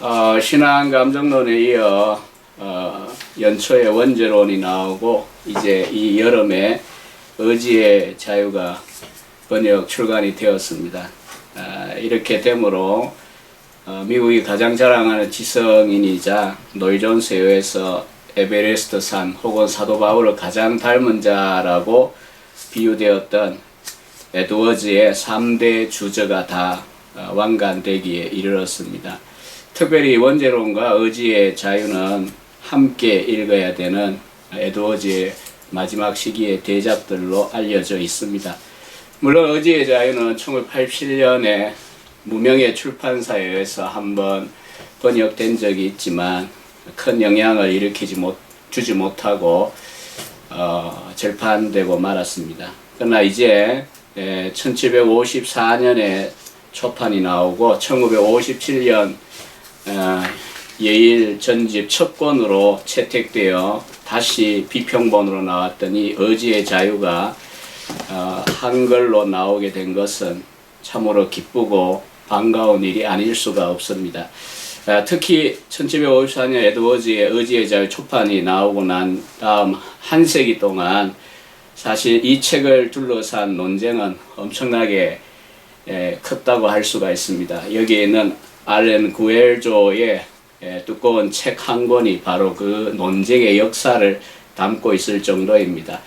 어, 신앙 감정론에 이어 어, 연초에 원죄론이 나오고 이제 이 여름에 의지의 자유가 번역 출간이 되었습니다. 아, 이렇게 되므로 어, 미국이 가장 자랑하는 지성인이자 노이 존스에 의해서 에베레스트 산 혹은 사도 바울을 가장 닮은 자라고 비유되었던 에드워즈의 3대 주저가 다 어, 완간되기에 이르렀습니다. 특별히 원제론과 의지의 자유는 함께 읽어야 되는 에드워즈의 마지막 시기의 대작들로 알려져 있습니다. 물론 의지의 자유는 1987년에 무명의 출판사에 의해서 한번 번역된 적이 있지만 큰 영향을 일으키지 못 주지 못하고 어, 절판되고 말았습니다. 그러나 이제 1754년에 초판이 나오고 1957년 어, 예일 전집 첫 권으로 채택되어 다시 비평본으로 나왔던 이 의지의 자유가 어, 한글로 나오게 된 것은 참으로 기쁘고 반가운 일이 아닐 수가 없습니다. 아, 특히 1754년 에드워즈의 의지의 자유 초판이 나오고 난 다음 한 세기 동안 사실 이 책을 둘러싼 논쟁은 엄청나게 에, 컸다고 할 수가 있습니다. 여기에는 알렌 구엘조의 에, 두꺼운 책 한 권이 바로 그 논쟁의 역사를 담고 있을 정도입니다.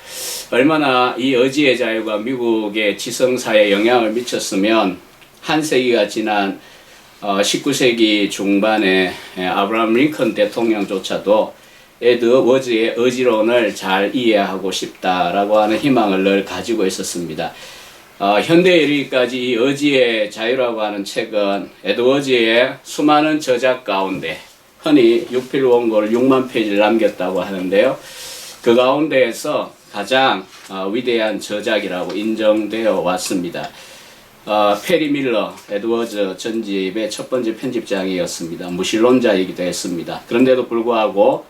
얼마나 이 의지의 자유가 미국의 지성사에 영향을 미쳤으면 한 세기가 지난 어, 19세기 중반에 에, 아브라함 링컨 대통령조차도 에드 워즈의 의지론을 잘 이해하고 싶다라고 하는 희망을 늘 가지고 있었습니다. 어, 현대에 이르기까지 이 의지의 자유라고 하는 책은 에드워즈의 수많은 저작 가운데 흔히 육필 원고를 6만 페이지를 남겼다고 하는데요. 그 가운데에서 가장 어, 위대한 저작이라고 인정되어 왔습니다. 어, 페리 밀러, 에드워즈 전집의 첫 번째 편집장이었습니다. 무신론자이기도 했습니다. 그런데도 불구하고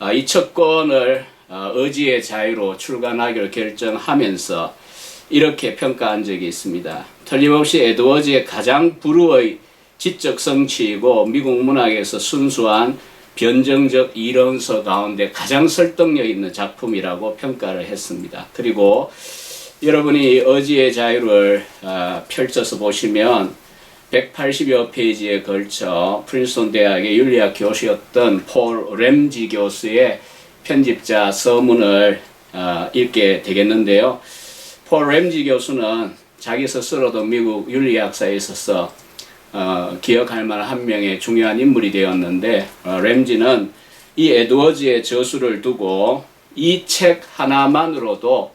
어, 이 첫 권을 어, 의지의 자유로 출간하기로 결정하면서 이렇게 평가한 적이 있습니다. 틀림없이 에드워즈의 가장 불우의 지적 성취이고 미국 문학에서 순수한 변정적 이론서 가운데 가장 설득력 있는 작품이라고 평가를 했습니다. 그리고 여러분이 의지의 자유를 어, 펼쳐서 보시면 180여 페이지에 걸쳐 프린스톤 대학의 윤리학 교수였던 폴 램지 교수의 편집자 서문을 어, 읽게 되겠는데요. 폴 램지 교수는 자기 스스로도 미국 윤리학사에 있어서 어, 기억할 만한 한 명의 중요한 인물이 되었는데 어, 램지는 이 에드워즈의 저수를 두고 이 책 하나만으로도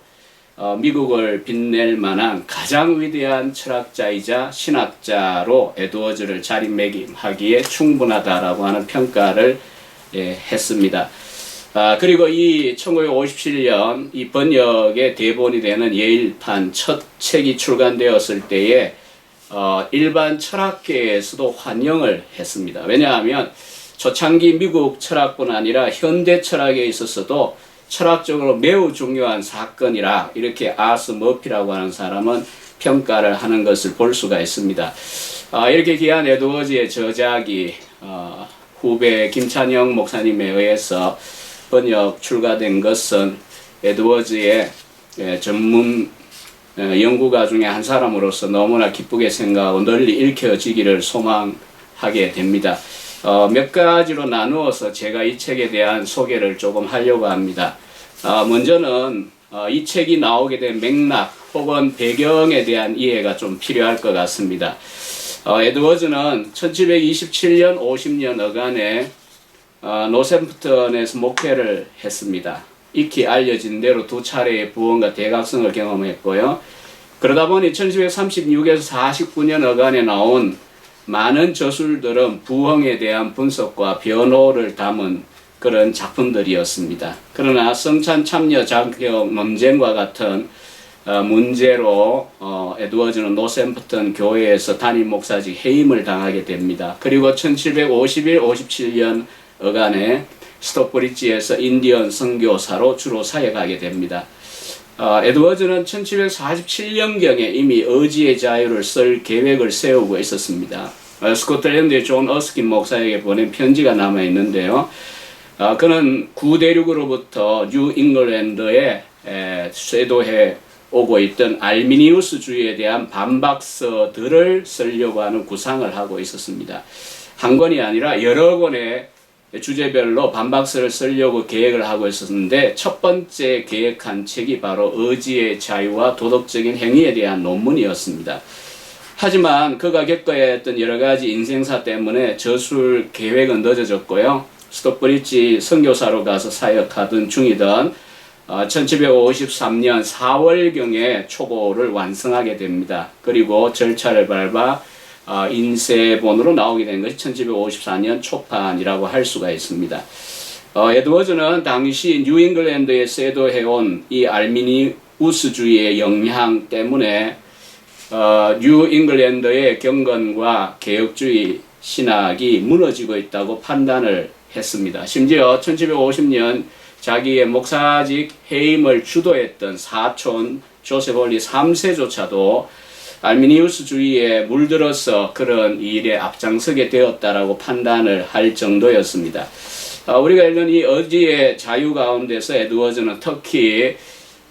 어, 미국을 빛낼 만한 가장 위대한 철학자이자 신학자로 에드워즈를 자리매김하기에 충분하다라고 하는 평가를 예, 했습니다. 아, 그리고 이 1957년 이 번역의 대본이 되는 예일판 첫 책이 출간되었을 때에 어, 일반 철학계에서도 환영을 했습니다. 왜냐하면 초창기 미국 철학뿐 아니라 현대 철학에 있어서도 철학적으로 매우 중요한 사건이라 이렇게 아스 머피라고 하는 사람은 평가를 하는 것을 볼 수가 있습니다. 아, 이렇게 귀한 에드워즈의 저작이 어, 후배 김찬영 목사님에 의해서 번역 출가된 것은 에드워즈의 예, 전문 어, 연구가 중에 한 사람으로서 너무나 기쁘게 생각하고 널리 읽혀지기를 소망하게 됩니다. 어, 몇 가지로 나누어서 제가 이 책에 대한 소개를 조금 하려고 합니다. 어, 먼저는 어, 이 책이 나오게 된 맥락 혹은 배경에 대한 이해가 좀 필요할 것 같습니다. 어, 에드워즈는 1727년 50년 어간에 어, 노샘프턴에서 목회를 했습니다. 익히 알려진 대로 두 차례의 부원과 대각성을 경험했고요. 그러다 보니 1736에서 49년 어간에 나온 많은 저술들은 부흥에 대한 분석과 변호를 담은 그런 작품들이었습니다. 그러나 성찬 참여 자격 논쟁과 같은 어, 문제로 어, 에드워즈는 노샘프턴 교회에서 담임 목사직 해임을 당하게 됩니다. 그리고 1751, 57년 어간에 스톡브리지에서 인디언 선교사로 주로 사역하게 됩니다. 어, 에드워즈는 1747년경에 이미 의지의 자유를 쓸 계획을 세우고 있었습니다. 어, 스코틀랜드의 존 어스킨 목사에게 보낸 편지가 남아 있는데요. 어, 그는 구대륙으로부터 뉴 잉글랜드에 에, 쇄도해 오고 있던 알미니우스 주의에 대한 반박서들을 쓰려고 하는 구상을 하고 있었습니다. 한 권이 아니라 여러 권의 주제별로 반박서를 쓰려고 계획을 하고 있었는데 첫 번째 계획한 책이 바로 의지의 자유와 도덕적인 행위에 대한 논문이었습니다. 하지만 그가 겪어야 했던 여러 가지 인생사 때문에 저술 계획은 늦어졌고요. 스톡브리지 선교사로 가서 사역하던 중이던 어, 1753년 4월경에 초고를 완성하게 됩니다. 그리고 절차를 밟아 어, 인쇄본으로 나오게 된 것이 1754년 초판이라고 할 수가 있습니다. 어, 에드워즈는 당시 뉴잉글랜드에 세도해온 이 알미니우스주의의 영향 때문에 어, 뉴잉글랜드의 경건과 개혁주의 신학이 무너지고 있다고 판단을 했습니다. 심지어 1750년 자기의 목사직 해임을 주도했던 사촌 조셉 올리 3세조차도 알미니우스주의에 물들어서 그런 일에 앞장서게 되었다라고 판단을 할 정도였습니다. 어, 우리가 읽는 이 어지의 자유 가운데서 에드워즈는 특히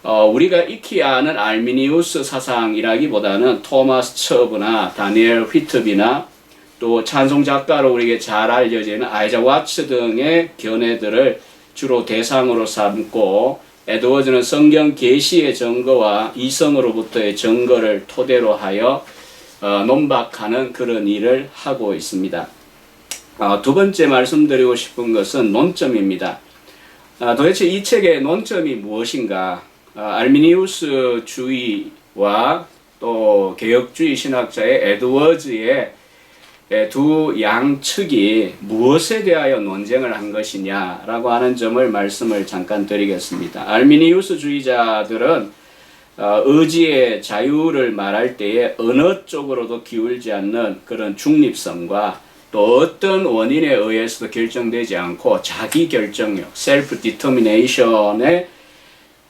어, 우리가 익히 아는 알미니우스 사상이라기보다는 토마스 처브나 다니엘 휘트비나 또 찬송 작가로 우리에게 잘 알려지는 아이자 와츠 등의 견해들을 주로 대상으로 삼고 에드워즈는 성경 계시의 증거와 이성으로부터의 증거를 토대로 하여 어, 논박하는 그런 일을 하고 있습니다. 어, 두 번째 말씀드리고 싶은 것은 논점입니다. 어, 도대체 이 책의 논점이 무엇인가? 어, 알미니우스 주의와 또 개혁주의 신학자의 에드워즈의 예, 두 양측이 무엇에 대하여 논쟁을 한 것이냐라고 하는 점을 말씀을 잠깐 드리겠습니다. 알미니우스주의자들은 어, 의지의 자유를 말할 때에 어느 쪽으로도 기울지 않는 그런 중립성과 또 어떤 원인에 의해서도 결정되지 않고 자기 결정력, 셀프 디터미네이션의 에,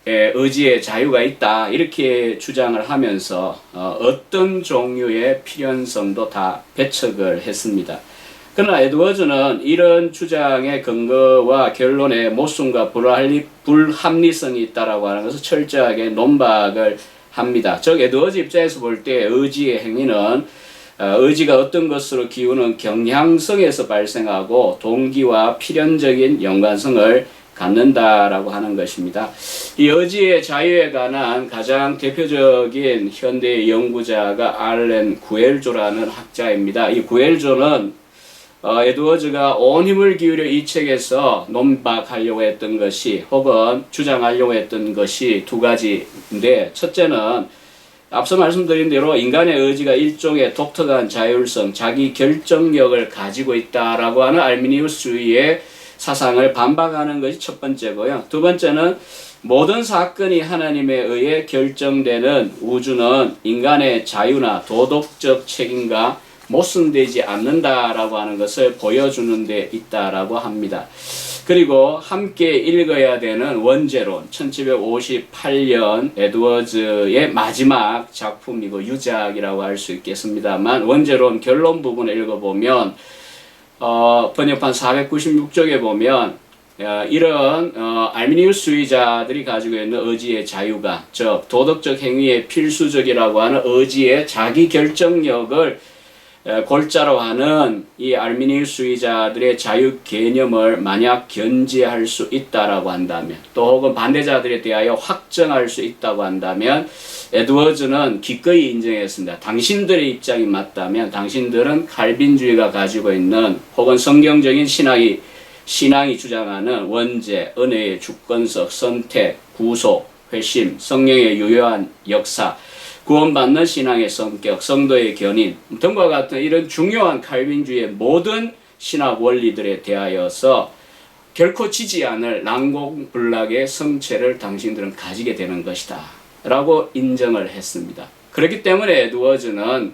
의지의 자유가 있다 이렇게 주장을 하면서 어, 떤 종류의 필연성도 다 배척을 했습니다. 그러나 에드워즈는 이런 주장의 근거와 결론에 모순과 불합리, 불합리성이 있다라고 하는 것을 철저하게 논박을 합니다. 즉 에드워즈 입장에서 볼 때 의지의 행위는 어, 의지가 어떤 것으로 기우는 경향성에서 발생하고 동기와 필연적인 연관성을 갖는다라고 하는 것입니다. 이 의지의 자유에 관한 가장 대표적인 현대 연구자가 알렌 구엘조라는 학자입니다. 이 구엘조는 어, 에드워즈가 온 힘을 기울여 이 책에서 논박하려고 했던 것이 혹은 주장하려고 했던 것이 두 가지인데 첫째는 앞서 말씀드린 대로 인간의 의지가 일종의 독특한 자율성, 자기 결정력을 가지고 있다라고 하는 알미니우스주의의 사상을 반박하는 것이 첫 번째고요. 두 번째는 모든 사건이 하나님에 의해 결정되는 우주는 인간의 자유나 도덕적 책임과 모순되지 않는다라고 하는 것을 보여주는 데 있다라고 합니다. 그리고 함께 읽어야 되는 원제론 1758년 에드워즈의 마지막 작품이고 유작이라고 할 수 있겠습니다만 원제론 결론 부분을 읽어보면 어, 번역판 496쪽에 보면 어, 이런 어, 알미니우스 주의자들이 가지고 있는 의지의 자유가 즉 도덕적 행위의 필수적이라고 하는 의지의 자기 결정력을 골자로 하는 이 알미니우스 주의자들의 자유 개념을 만약 견지할 수 있다라고 한다면 또 혹은 반대자들에 대하여 확정할 수 있다고 한다면 에드워즈는 기꺼이 인정했습니다. 당신들의 입장이 맞다면 당신들은 칼빈주의가 가지고 있는 혹은 성경적인 신학이 신앙이 주장하는 원죄, 은혜의 주권석, 선택, 구속, 회심, 성령의 유효한 역사, 구원받는 신앙의 성격, 성도의 견인 등과 같은 이런 중요한 칼빈주의의 모든 신학 원리들에 대하여서 결코 지지 않을 난공불락의 성체를 당신들은 가지게 되는 것이다. 라고 인정을 했습니다. 그렇기 때문에 에드워즈는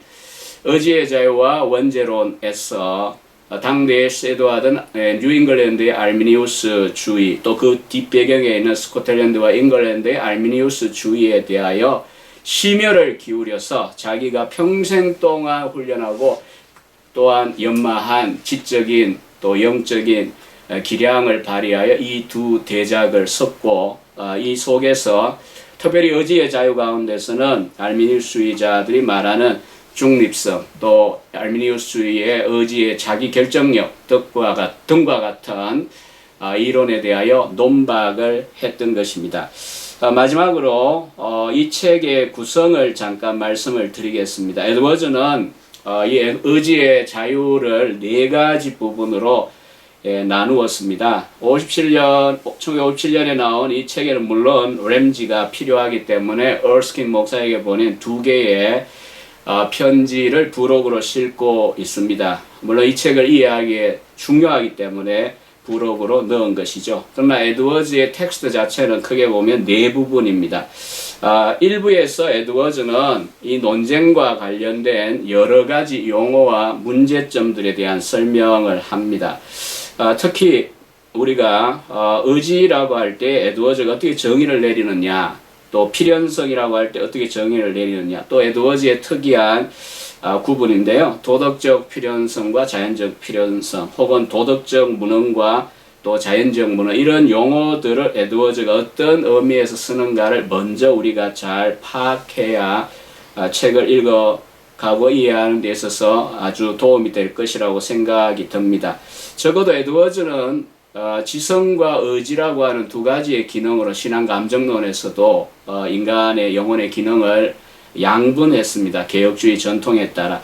의지의 자유와 원죄론에서 당대에 쇄도하던 뉴잉글랜드의 알미니우스 주의 또 그 뒷배경에 있는 스코틀랜드와 잉글랜드의 알미니우스 주의에 대하여 심혈을 기울여서 자기가 평생 동안 훈련하고 또한 연마한 지적인 또 영적인 어, 기량을 발휘하여 이 두 대작을 섞고 어, 이 속에서 특별히 의지의 자유 가운데서는 알미니우스주의자들이 말하는 중립성 또 알미니우스주의의 의지의 자기 결정력 등과 같은 아, 이론에 대하여 논박을 했던 것입니다. 아, 마지막으로 어, 이 책의 구성을 잠깐 말씀을 드리겠습니다. 에드워즈는 어, 이 의지의 자유를 네 가지 부분으로 예, 나누었습니다. 57년, 1957년에 나온 이 책에는 물론 램지가 필요하기 때문에 얼스킨 목사에게 보낸 두 개의 어, 편지를 부록으로 싣고 있습니다. 물론 이 책을 이해하기에 중요하기 때문에 부록으로 넣은 것이죠. 그러나 에드워즈의 텍스트 자체는 크게 보면 네 부분입니다. 아, 일부에서 에드워즈는 이 논쟁과 관련된 여러 가지 용어와 문제점들에 대한 설명을 합니다. 아, 특히 우리가 어, 의지라고 할 때 에드워즈가 어떻게 정의를 내리느냐, 또 필연성이라고 할 때 어떻게 정의를 내리느냐, 또 에드워즈의 특이한 아, 구분인데요. 도덕적 필연성과 자연적 필연성, 혹은 도덕적 무능과 또 자연적 무능 이런 용어들을 에드워즈가 어떤 의미에서 쓰는가를 먼저 우리가 잘 파악해야 아, 책을 읽어 가고 이해하는 데 있어서 아주 도움이 될 것이라고 생각이 듭니다. 적어도 에드워즈는 어, 지성과 의지라고 하는 두 가지의 기능으로 신앙 감정론에서도 어, 인간의 영혼의 기능을 양분했습니다. 개혁주의 전통에 따라.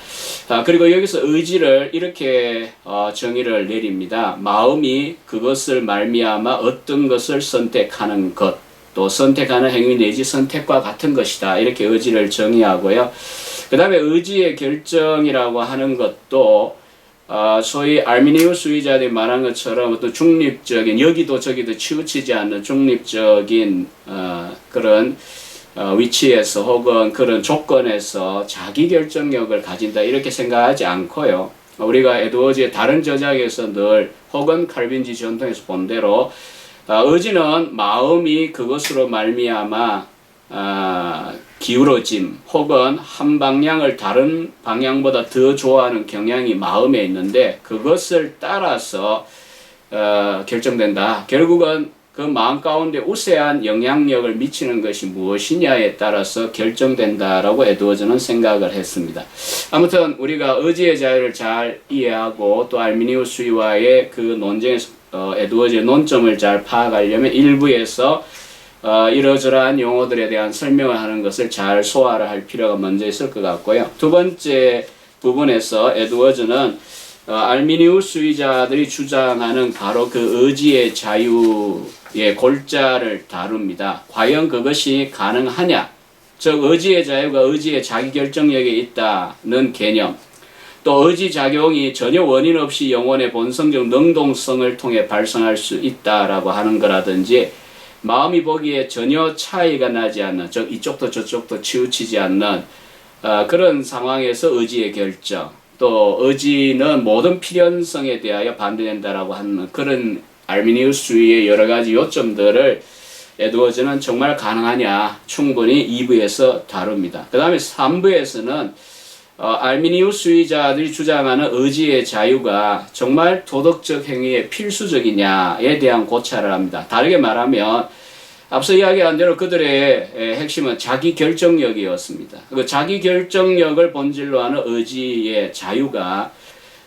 아, 그리고 여기서 의지를 이렇게 어, 정의를 내립니다. 마음이 그것을 말미암아 어떤 것을 선택하는 것, 또 선택하는 행위 내지 선택과 같은 것이다. 이렇게 의지를 정의하고요. 그 다음에 의지의 결정이라고 하는 것도 어, 소위 알미니우스주의자들이 말한 것처럼 어떤 중립적인 여기도 저기도 치우치지 않는 중립적인 어, 그런 어, 위치에서 혹은 그런 조건에서 자기 결정력을 가진다 이렇게 생각하지 않고요. 우리가 에드워즈의 다른 저작에서 늘 혹은 칼빈지 전통에서 본 대로 어, 의지는 마음이 그것으로 말미암아 아, 기울어짐 혹은 한 방향을 다른 방향보다 더 좋아하는 경향이 마음에 있는데 그것을 따라서 어, 결정된다. 결국은 그 마음 가운데 우세한 영향력을 미치는 것이 무엇이냐에 따라서 결정된다라고 에드워즈는 생각을 했습니다. 아무튼 우리가 의지의 자유를 잘 이해하고 또 알미니우스와의 그 논쟁에서 어, 에드워즈의 논점을 잘 파악하려면 일부에서 어, 이러저러한 용어들에 대한 설명을 하는 것을 잘 소화를 할 필요가 먼저 있을 것 같고요. 두 번째 부분에서 에드워즈는 어, 알미니우스주의자들이 주장하는 바로 그 의지의 자유의 골자를 다룹니다. 과연 그것이 가능하냐? 즉 의지의 자유가 의지의 자기 결정력에 있다는 개념. 또 의지 작용이 전혀 원인 없이 영혼의 본성적 능동성을 통해 발생할 수 있다라고 하는 거라든지 마음이 보기에 전혀 차이가 나지 않는 즉 이쪽도 저쪽도 치우치지 않는 어, 그런 상황에서 의지의 결정 또 의지는 모든 필연성에 대하여 반대된다라고 하는 그런 알미니우스주의의 여러 가지 요점들을 에드워즈는 정말 가능하냐 충분히 2부에서 다룹니다. 그 다음에 3부에서는 어, 알미니우스 주의자들이 주장하는 의지의 자유가 정말 도덕적 행위에 필수적이냐에 대한 고찰을 합니다. 다르게 말하면 앞서 이야기한 대로 그들의 에, 핵심은 자기 결정력이었습니다. 그 자기 결정력을 본질로 하는 의지의 자유가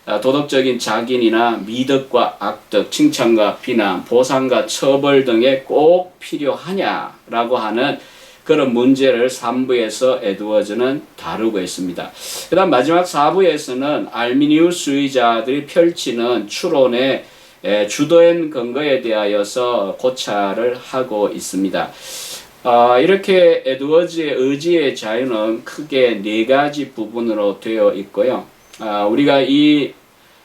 아, 도덕적인 작인이나 미덕과 악덕, 칭찬과 비난, 보상과 처벌 등에 꼭 필요하냐라고 하는 그런 문제를 3부에서 에드워즈는 다루고 있습니다. 그 다음 마지막 4부에서는 알미니우스주의자들이 펼치는 추론의 에, 주도한 근거에 대하여서 고찰을 하고 있습니다. 아, 이렇게 에드워즈의 의지의 자유는 크게 네 가지 부분으로 되어 있고요. 아, 우리가 이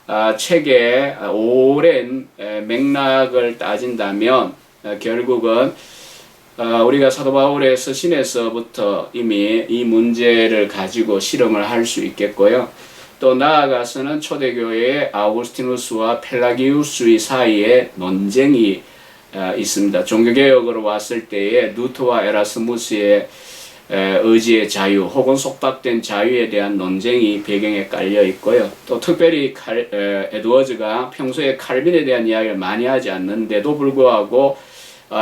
아, 책의 오랜 에, 맥락을 따진다면 아, 결국은 아, 우리가 사도 바울의 서신에서부터 이미 이 문제를 가지고 실험을 할 수 있겠고요. 또 나아가서는 초대교회의 아우구스티누스와 펠라기우스의 사이에 논쟁이 아, 있습니다. 종교개혁으로 왔을 때에 누트와 에라스무스의 에, 의지의 자유 혹은 속박된 자유에 대한 논쟁이 배경에 깔려 있고요. 또 특별히 칼, 에, 에드워즈가 평소에 칼빈에 대한 이야기를 많이 하지 않는데도 불구하고 아,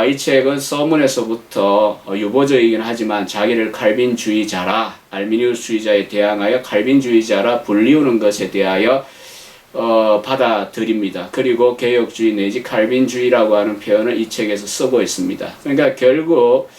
이 책은 서문에서부터 어, 유보적이긴 하지만 자기를 칼빈주의자라 알미니우스주의자에 대항하여 칼빈주의자라 불리우는 것에 대하여 어, 받아들입니다. 그리고 개혁주의 내지 칼빈주의라고 하는 표현을 이 책에서 쓰고 있습니다. 그러니까 결국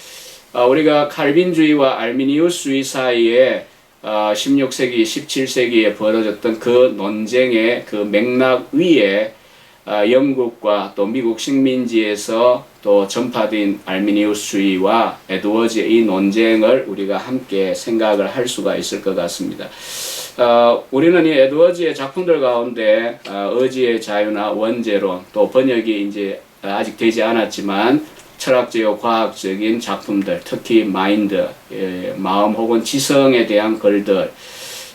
어, 우리가 칼빈주의와 알미니우스주의 사이에 어, 16세기, 17세기에 벌어졌던 그 논쟁의 그 맥락 위에 어, 영국과 또 미국 식민지에서 또 전파된 알미니우스주의와 에드워즈의 이 논쟁을 우리가 함께 생각을 할 수가 있을 것 같습니다. 어, 우리는 이 에드워즈의 작품들 가운데 어, 의지의 자유나 원제론 또 번역이 이제 아직 되지 않았지만 철학적 과학적인 작품들 특히 마인드 예, 마음 혹은 지성에 대한 글들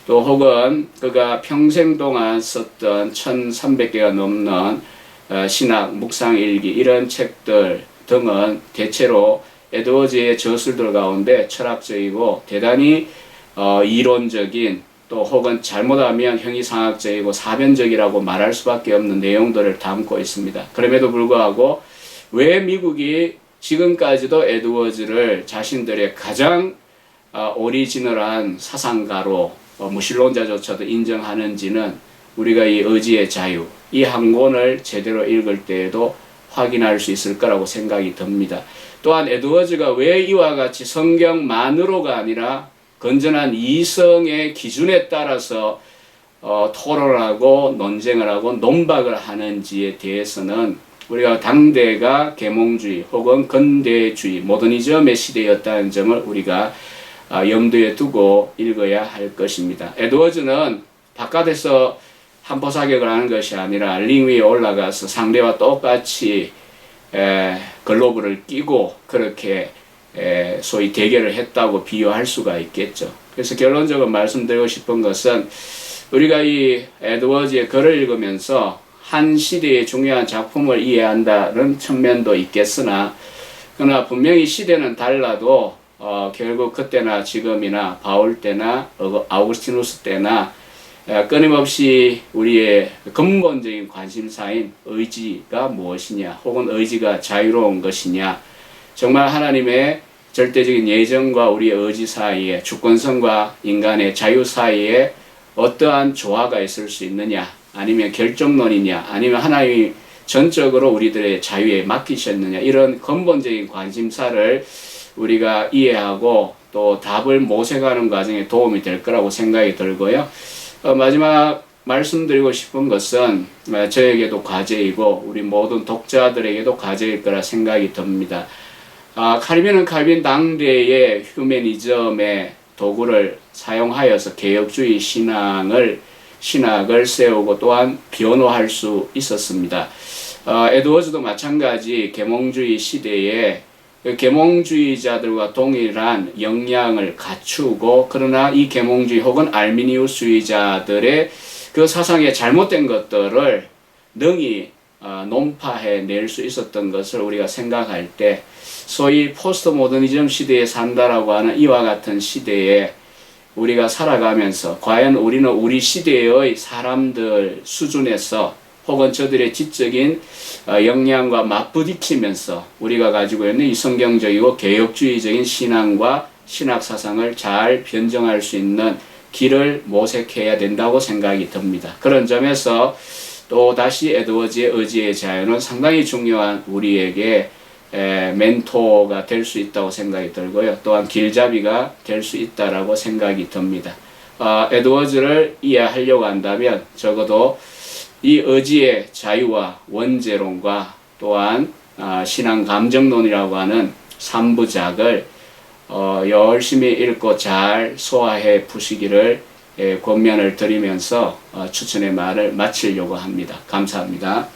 또 혹은 그가 평생 동안 썼던 1300개가 넘는 어, 신학, 묵상일기 이런 책들 등은 대체로 에드워즈의 저술들 가운데 철학적이고 대단히 어, 이론적인 또 혹은 잘못하면 형이상학적이고 사변적이라고 말할 수밖에 없는 내용들을 담고 있습니다. 그럼에도 불구하고 왜 미국이 지금까지도 에드워즈를 자신들의 가장 어, 오리지널한 사상가로 어, 무신론자조차도 인정하는지는 우리가 이 의지의 자유, 이 한 권을 제대로 읽을 때에도 확인할 수 있을 거라고 생각이 듭니다. 또한 에드워즈가 왜 이와 같이 성경만으로가 아니라 건전한 이성의 기준에 따라서 어, 토론하고 논쟁을 하고 논박을 하는지에 대해서는 우리가 당대가 계몽주의 혹은 근대주의 모더니즘의 시대였다는 점을 우리가 아, 염두에 두고 읽어야 할 것입니다. 에드워즈는 바깥에서 한포 사격을 하는 것이 아니라 링 위에 올라가서 상대와 똑같이 에, 글로브를 끼고 그렇게 에, 소위 대결을 했다고 비유할 수가 있겠죠. 그래서 결론적으로 말씀드리고 싶은 것은 우리가 이 에드워즈의 글을 읽으면서 한 시대의 중요한 작품을 이해한다는 측면도 있겠으나 그러나 분명히 시대는 달라도 어, 결국 그때나 지금이나 바울 때나 아우구스티누스 때나 에, 끊임없이 우리의 근본적인 관심사인 의지가 무엇이냐 혹은 의지가 자유로운 것이냐 정말 하나님의 절대적인 예정과 우리의 의지 사이에 주권성과 인간의 자유 사이에 어떠한 조화가 있을 수 있느냐 아니면 결정론이냐 아니면 하나님이 전적으로 우리들의 자유에 맡기셨느냐 이런 근본적인 관심사를 우리가 이해하고 또 답을 모색하는 과정에 도움이 될 거라고 생각이 들고요. 어, 마지막 말씀드리고 싶은 것은 어, 저에게도 과제이고 우리 모든 독자들에게도 과제일 거라 생각이 듭니다. 아, 칼빈은 칼빈 당대의 휴메니즘의 도구를 사용하여서 개혁주의 신앙을 신학을 세우고 또한 변호할 수 있었습니다. 어, 에드워즈도 마찬가지 계몽주의 시대에 그 계몽주의자들과 동일한 역량을 갖추고 그러나 이 계몽주의 혹은 알미니우스주의자들의 그 사상의 잘못된 것들을 능히 어, 논파해 낼 수 있었던 것을 우리가 생각할 때 소위 포스트 모더니즘 시대에 산다라고 하는 이와 같은 시대에 우리가 살아가면서 과연 우리는 우리 시대의 사람들 수준에서 혹은 저들의 지적인 어, 역량과 맞부딪히면서 우리가 가지고 있는 이 성경적이고 개혁주의적인 신앙과 신학 사상을 잘 변정할 수 있는 길을 모색해야 된다고 생각이 듭니다. 그런 점에서 또 다시 에드워즈의 의지의 자유는 상당히 중요한 우리에게 에, 멘토가 될 수 있다고 생각이 들고요. 또한 길잡이가 될 수 있다라고 생각이 듭니다. 어, 에드워즈를 이해하려고 한다면 적어도 이 의지의 자유와 원죄론과 또한 어, 신앙 감정론이라고 하는 3부작을 어, 열심히 읽고 잘 소화해 푸시기를 예, 권면을 드리면서 어, 추천의 말을 마치려고 합니다. 감사합니다.